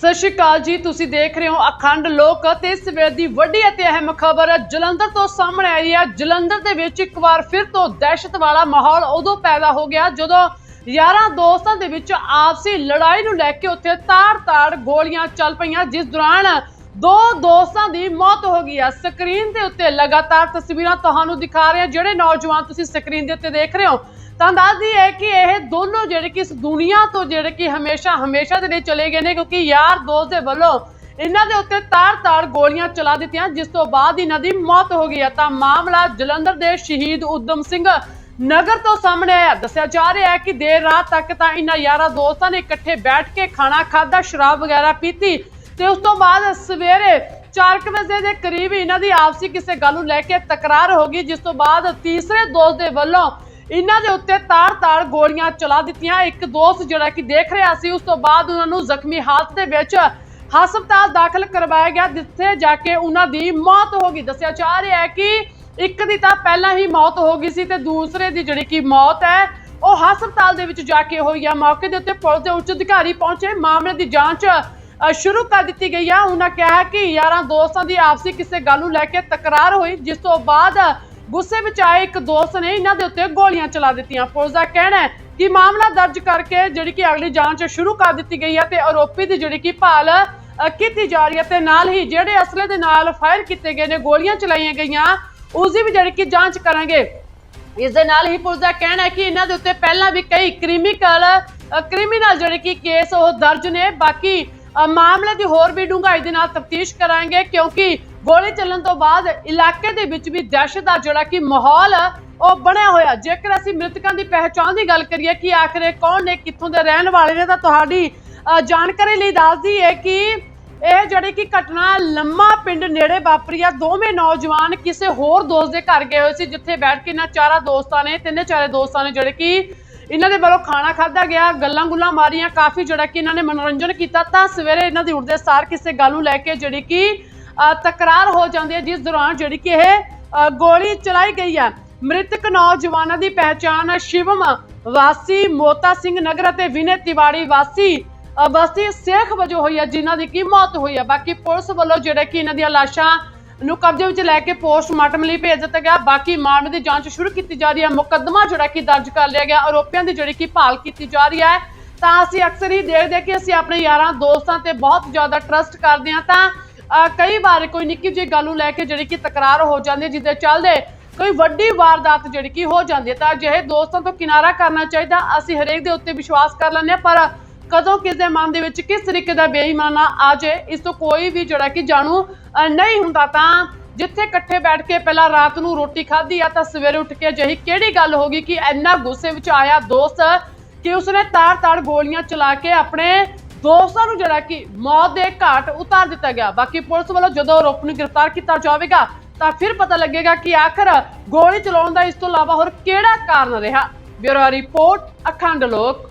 ਸਤਿ ਸ਼੍ਰੀ ਅਕਾਲ ਜੀ, ਤੁਸੀਂ ਦੇਖ ਰਹੇ ਹੋ ਅਖੰਡ ਲੋਕ ਤੇ ਵੇਲੇ ਦੀ ਵੱਡੀ ਅਤੇ ਅਹਿਮ ਖਬਰ ਜਲੰਧਰ ਤੋਂ ਸਾਹਮਣੇ ਆਈ ਹੈ। ਜਲੰਧਰ ਦੇ ਵਿੱਚ ਇੱਕ ਵਾਰ ਫਿਰ ਤੋਂ ਦਹਿਸ਼ਤ ਵਾਲਾ ਮਾਹੌਲ ਉਦੋਂ ਪੈਦਾ ਹੋ ਗਿਆ ਜਦੋਂ ਯਾਰਾਂ ਦੋਸਤਾਂ ਦੇ ਵਿੱਚ ਆਪਸੀ ਲੜਾਈ ਨੂੰ ਲੈ ਕੇ ਉੱਥੇ ਤਾੜ-ਤਾੜ ਗੋਲੀਆਂ ਚੱਲ ਪਈਆਂ। ਜਿਸ ਦੌਰਾਨ ਦੋ ਦੋਸਤਾਂ ਦੀ ਮੌਤ ਹੋ ਗਈ ਹੈ ਸਕਰੀਨ ਦੇ ਉੱਤੇ ਲਗਾਤਾਰ ਤਸਵੀਰਾਂ ਤੁਹਾਨੂੰ ਦਿਖਾ ਰਹੇ ਹਾਂ ਜਿਹੜੇ ਨੌਜਵਾਨ ਤੁਸੀਂ ਸਕਰੀਨ ਦੇ ਉੱਤੇ ਦੇਖ ਰਹੇ ਹੋ, ਤਾਂ ਦੱਸਦੀ ਹੈ ਕਿ ਇਹ ਦੋਨੋਂ ਜਿਹੜੇ ਕਿ ਇਸ ਦੁਨੀਆ ਤੋਂ ਜਿਹੜੇ ਕਿ ਹਮੇਸ਼ਾ ਹਮੇਸ਼ਾ ਦੇ ਲਈ ਚਲੇ ਗਏ ਨੇ, ਕਿਉਂਕਿ ਯਾਰ ਦੋਸਤ ਦੇ ਵੱਲੋਂ ਇਹਨਾਂ ਦੇ ਉੱਤੇ ਤਾਰ-ਤਾਰ ਗੋਲੀਆਂ ਚਲਾ ਦਿੱਤੀਆਂ, ਜਿਸ ਤੋਂ ਬਾਅਦ ਇਹਨਾਂ ਦੀ ਮੌਤ ਹੋ ਗਈ ਹੈ ਤਾਂ ਮਾਮਲਾ ਜਲੰਧਰ ਦੇ ਸ਼ਹੀਦ ਉਦਮ ਸਿੰਘ ਨਗਰ ਤੋਂ ਸਾਹਮਣੇ ਆਇਆ। ਦੱਸਿਆ ਜਾ ਰਿਹਾ ਹੈ ਕਿ ਦੇਰ ਰਾਤ ਤੱਕ ਤਾਂ ਇਹਨਾਂ ਯਾਰਾਂ ਦੋਸਤਾਂ ਨੇ ਇਕੱਠੇ ਬੈਠ ਕੇ ਖਾਣਾ ਖਾਧਾ, ਸ਼ਰਾਬ ਵਗੈਰਾ ਪੀਤੀ। ਤੇ ਉਸ ਤੋਂ ਬਾਅਦ ਸਵੇਰੇ 4 ਵਜੇ ਦੇ ਕਰੀਬ ਇਹਨਾਂ ਦੀ ਆਪਸੀ ਕਿਸੇ ਗੱਲ ਨੂੰ ਲੈ ਕੇ ਤਕਰਾਰ ਹੋ ਗਈ, ਜਿਸ ਤੋਂ ਬਾਅਦ ਤੀਸਰੇ ਦੋਸਤ ਦੇ ਵੱਲੋਂ ਇਹਨਾਂ ਦੇ ਉੱਤੇ ਤਾਰ-ਤਾਰ ਗੋਲੀਆਂ ਚਲਾ ਦਿੱਤੀਆਂ। ਇੱਕ ਦੋਸਤ ਜਿਹੜਾ ਕਿ ਦੇਖ ਰਿਹਾ ਸੀ, ਉਸ ਤੋਂ ਬਾਅਦ ਉਹਨਾਂ ਨੂੰ ਜ਼ਖਮੀ ਹਾਲਤ ਦੇ ਵਿੱਚ ਹਸਪਤਾਲ ਦਾਖਲ ਕਰਵਾਇਆ ਗਿਆ, ਜਿੱਥੇ ਜਾ ਕੇ ਉਹਨਾਂ ਦੀ ਮੌਤ ਹੋ ਗਈ। ਦੱਸਿਆ ਜਾ ਰਿਹਾ ਹੈ ਕਿ ਇੱਕ ਦੀ ਤਾਂ ਪਹਿਲਾਂ ਹੀ ਮੌਤ ਹੋ ਗਈ ਸੀ ਤੇ ਦੂਸਰੇ ਦੀ ਜਿਹੜੀ ਕਿ ਮੌਤ ਹੈ, ਉਹ ਹਸਪਤਾਲ ਦੇ ਵਿੱਚ ਜਾ ਕੇ ਹੋਈ ਆ। ਮੌਕੇ ਦੇ ਉੱਤੇ ਪੁਲਿਸ ਦੇ ਉੱਚ ਅਧਿਕਾਰੀ ਪਹੁੰਚੇ। ਮਾਮਲੇ ਦੀ ਜਾਂਚ ਸ਼ੁਰੂ ਕਰ ਦਿੱਤੀ ਗਈ ਆ। ਉਹਨਾਂ ਕਿਹਾ ਕਿ ਯਾਰਾਂ ਦੋਸਤਾਂ ਦੀ ਆਪਸੀ ਕਿਸੇ ਗੱਲ ਨੂੰ ਲੈ ਕੇ ਤਕਰਾਰ ਹੋਈ, ਜਿਸ ਤੋਂ ਬਾਅਦ ਗੁੱਸੇ ਵਿੱਚ ਆਏ ਇੱਕ ਦੋਸਤ ਨੇ ਇਹਨਾਂ ਦੇ ਉੱਤੇ ਗੋਲੀਆਂ ਚਲਾ ਦਿੱਤੀਆਂ। ਪੁਲਿਸ ਦਾ ਕਹਿਣਾ ਹੈ ਕਿ ਮਾਮਲਾ ਦਰਜ ਕਰਕੇ ਜਿਹੜੀ ਕਿ ਅਗਲੀ ਜਾਂਚ ਸ਼ੁਰੂ ਕਰ ਦਿੱਤੀ ਗਈ ਹੈ ਤੇ ਆਰੋਪੀ ਦੀ ਜਿਹੜੀ ਕਿ ਭਾਲ ਕੀਤੀ ਜਾ ਰਹੀ ਹੈ ਤੇ ਨਾਲ ਹੀ ਜਿਹੜੇ ਅਸਲੇ ਦੇ ਨਾਲ ਫਾਇਰ ਕੀਤੇ ਗਏ ਨੇ, ਗੋਲੀਆਂ ਚਲਾਈਆਂ ਗਈਆਂ ਉਸ ਦੀ ਵੀ ਜਿਹੜੀ ਕਿ ਜਾਂਚ ਕਰਾਂਗੇ। ਇਸ ਦੇ ਨਾਲ ਹੀ ਪੁਲਿਸ ਦਾ ਕਹਿਣਾ ਹੈ ਕਿ ਇਹਨਾਂ ਦੇ ਉੱਤੇ ਪਹਿਲਾਂ ਵੀ ਕਈ ਕ੍ਰਿਮੀਨਲ ਕ੍ਰਿਮੀਨਲ ਜਿਹੜੇ ਕਿ ਕੇਸ ਉਹ ਦਰਜ ਨੇ। ਬਾਕੀ ਮਾਮਲੇ ਦੀ ਹੋਰ ਵੀ ਡੂੰਘਾਈ ਦੇ ਨਾਲ ਤਫਤੀਸ਼ ਕਰਾਂਗੇ ਕਿਉਂਕਿ ਗੋਲੀ ਚੱਲਣ ਤੋਂ ਬਾਅਦ ਇਲਾਕੇ ਦੇ ਵਿੱਚ ਵੀ ਦਹਿਸ਼ਤ ਦਾ ਜਿਹੜਾ ਕਿ ਮਾਹੌਲ, ਉਹ ਬਣਿਆ ਹੋਇਆ। ਜੇਕਰ ਅਸੀਂ ਮ੍ਰਿਤਕਾਂ ਦੀ ਪਹਿਚਾਣ ਦੀ ਗੱਲ ਕਰੀਏ ਕਿ ਆਖਰ ਕੌਣ ਨੇ, ਕਿੱਥੋਂ ਦੇ ਰਹਿਣ ਵਾਲੇ ਨੇ, ਤਾਂ ਤੁਹਾਡੀ ਜਾਣਕਾਰੀ ਲਈ ਦੱਸਦੀ ਹੈ ਕਿ ਇਹ ਜਿਹੜੀ ਕਿ ਘਟਨਾ ਲੰਮਾ ਪਿੰਡ ਨੇੜੇ ਵਾਪਰੀ ਆ। ਦੋਵੇਂ ਨੌਜਵਾਨ ਕਿਸੇ ਹੋਰ ਦੋਸਤ ਦੇ ਘਰ ਗਏ ਹੋਏ ਸੀ, ਜਿੱਥੇ ਬੈਠ ਕੇ ਇਹਨਾਂ ਚਾਰਾਂ ਦੋਸਤਾਂ ਨੇ, ਤਿੰਨੇ ਚਾਰੇ ਦੋਸਤਾਂ ਨੇ ਜਿਹੜੇ ਕਿ ਇਹਨਾਂ ਦੇ ਵੱਲੋਂ ਖਾਣਾ ਖਾਧਾ ਗਿਆ ਗੱਲਾਂ ਗੁੱਲਾਂ ਮਾਰੀਆਂ ਕਾਫੀ ਜਿਹੜਾ ਕਿ ਇਹਨਾਂ ਨੇ ਮਨੋਰੰਜਨ ਕੀਤਾ। ਤਾਂ ਸਵੇਰੇ ਇਹਨਾਂ ਦੀ ਉੱਠਦੇ ਸਾਰ ਕਿਸੇ ਗੱਲ ਨੂੰ ਲੈ ਕੇ ਜਿਹੜੀ ਕਿ ਤਕਰਾਰ ਹੋ ਜਾਂਦੀ ਹੈ ਜਿਸ ਦੌਰਾਨ ਜਿਹੜੀ ਕਿ ਇਹ ਗੋਲੀ ਚਲਾਈ ਗਈ ਹੈ। ਮ੍ਰਿਤਕ ਨੌਜਵਾਨਾਂ ਦੀ ਪਹਿਚਾਣ ਸ਼ਿਵਮ ਵਾਸੀ ਮੋਤਾ ਸਿੰਘ ਨਗਰ ਅਤੇ ਵਿਨੇ ਤਿਵਾੜੀ ਵਾਸੀ ਅ, ਬਸਤੀ ਸੇਖ ਵਜੋਂ ਹੋਈ ਹੈ ਜਿਨ੍ਹਾਂ ਦੀ ਕੀ ਮੌਤ ਹੋਈ ਹੈ। ਬਾਕੀ ਪੁਲਿਸ ਵੱਲੋਂ ਜਿਹੜਾ ਕਿ ਇਹਨਾਂ ਦੀਆਂ ਲਾਸ਼ਾਂ ਨੂੰ ਕਬਜ਼ੇ ਵਿੱਚ ਲੈ ਕੇ ਪੋਸਟਮਾਰਟਮ ਲਈ ਭੇਜ ਦਿੱਤਾ ਗਿਆ। ਬਾਕੀ ਮਾਮਲੇ ਦੀ ਜਾਂਚ ਸ਼ੁਰੂ ਕੀਤੀ ਜਾ ਰਹੀ ਹੈ। ਮੁਕੱਦਮਾ ਜਿਹੜਾ ਕਿ ਦਰਜ ਕਰ ਲਿਆ ਗਿਆ। ਆਰੋਪੀਆਂ ਦੀ ਜਿਹੜੀ ਕਿ ਭਾਲ ਕੀਤੀ ਜਾ ਰਹੀ ਹੈ। ਤਾਂ ਅਸੀਂ ਅਕਸਰ ਹੀ ਦੇਖਦੇ ਹਾਂ ਕਿ ਅਸੀਂ ਆਪਣੇ ਯਾਰਾਂ ਦੋਸਤਾਂ ਤੇ ਬਹੁਤ ਜ਼ਿਆਦਾ ਟਰਸਟ ਕਰਦੇ ਹਾਂ। ਤਾਂ ਕਈ ਵਾਰ ਕੋਈ ਨਿੱਕੀ ਜਿਹੀ ਗੱਲ ਨੂੰ ਲੈ ਕੇ ਜਿਹੜੀ ਕਿ ਤਕਰਾਰ ਹੋ ਜਾਂਦੀ ਹੈ, ਜਿਹਦੇ ਚੱਲਦੇ ਕੋਈ ਵੱਡੀ ਵਾਰਦਾਤ ਜਿਹੜੀ ਕਿ ਹੋ ਜਾਂਦੀ ਹੈ। ਤਾਂ ਅਜਿਹੇ ਦੋਸਤਾਂ ਤੋਂ ਕਿਨਾਰਾ ਕਰਨਾ ਚਾਹੀਦਾ। ਅਸੀਂ ਹਰੇਕ ਦੇ ਉੱਤੇ ਵਿਸ਼ਵਾਸ ਕਰ ਲੈਂਦੇ ਹਾਂ, ਪਰ ਕਦੋਂ ਕਿਸ ਦੇ ਮਨ ਦੇ ਵਿੱਚ ਕਿਸ ਤਰੀਕੇ ਦਾ ਬੇਈਮਾਨਾ ਆ ਜਾਏ, ਇਸ ਤੋਂ ਕੋਈ ਵੀ ਜਿਹੜਾ ਕਿ ਜਾਣੂ ਨਹੀਂ ਹੁੰਦਾ ਤਾਂ ਜਿੱਥੇ ਇਕੱਠੇ ਬੈਠ ਕੇ ਪਹਿਲਾਂ ਰਾਤ ਨੂੰ ਰੋਟੀ ਖਾਧੀ ਆ, ਤਾਂ ਸਵੇਰੇ ਉੱਠ ਕੇ ਅਜਿਹੀ ਕਿਹੜੀ ਗੱਲ ਹੋ ਗਈ ਕਿ ਇੰਨਾ ਗੁੱਸੇ ਵਿੱਚ ਆਇਆ ਦੋਸਤ ਕਿ ਉਸਨੇ ਤਾੜ-ਤਾੜ ਗੋਲੀਆਂ ਚਲਾ ਕੇ ਆਪਣੇ ਦੋਸਤਾਂ ਨੂੰ ਜਿਹੜਾ ਕਿ ਮੌਤ ਦੇ ਘਾਟ ਉਤਾਰ ਦਿੱਤਾ ਗਿਆ। ਬਾਕੀ ਪੁਲਿਸ ਵੱਲੋਂ ਜਦੋਂ ਆਰੋਪ ਨੂੰ ਗ੍ਰਿਫਤਾਰ ਕੀਤਾ ਜਾਵੇਗਾ, ਤਾਂ ਫਿਰ ਪਤਾ ਲੱਗੇਗਾ ਕਿ ਆਖਰ ਗੋਲੀ ਚਲਾਉਣ ਦਾ ਇਸ ਤੋਂ ਇਲਾਵਾ ਹੋਰ ਕਿਹੜਾ ਕਾਰਨ ਰਿਹਾ। ਬਿਊਰੋ ਰਿਪੋਰਟ, ਅਖੰਡ ਲੋਕ।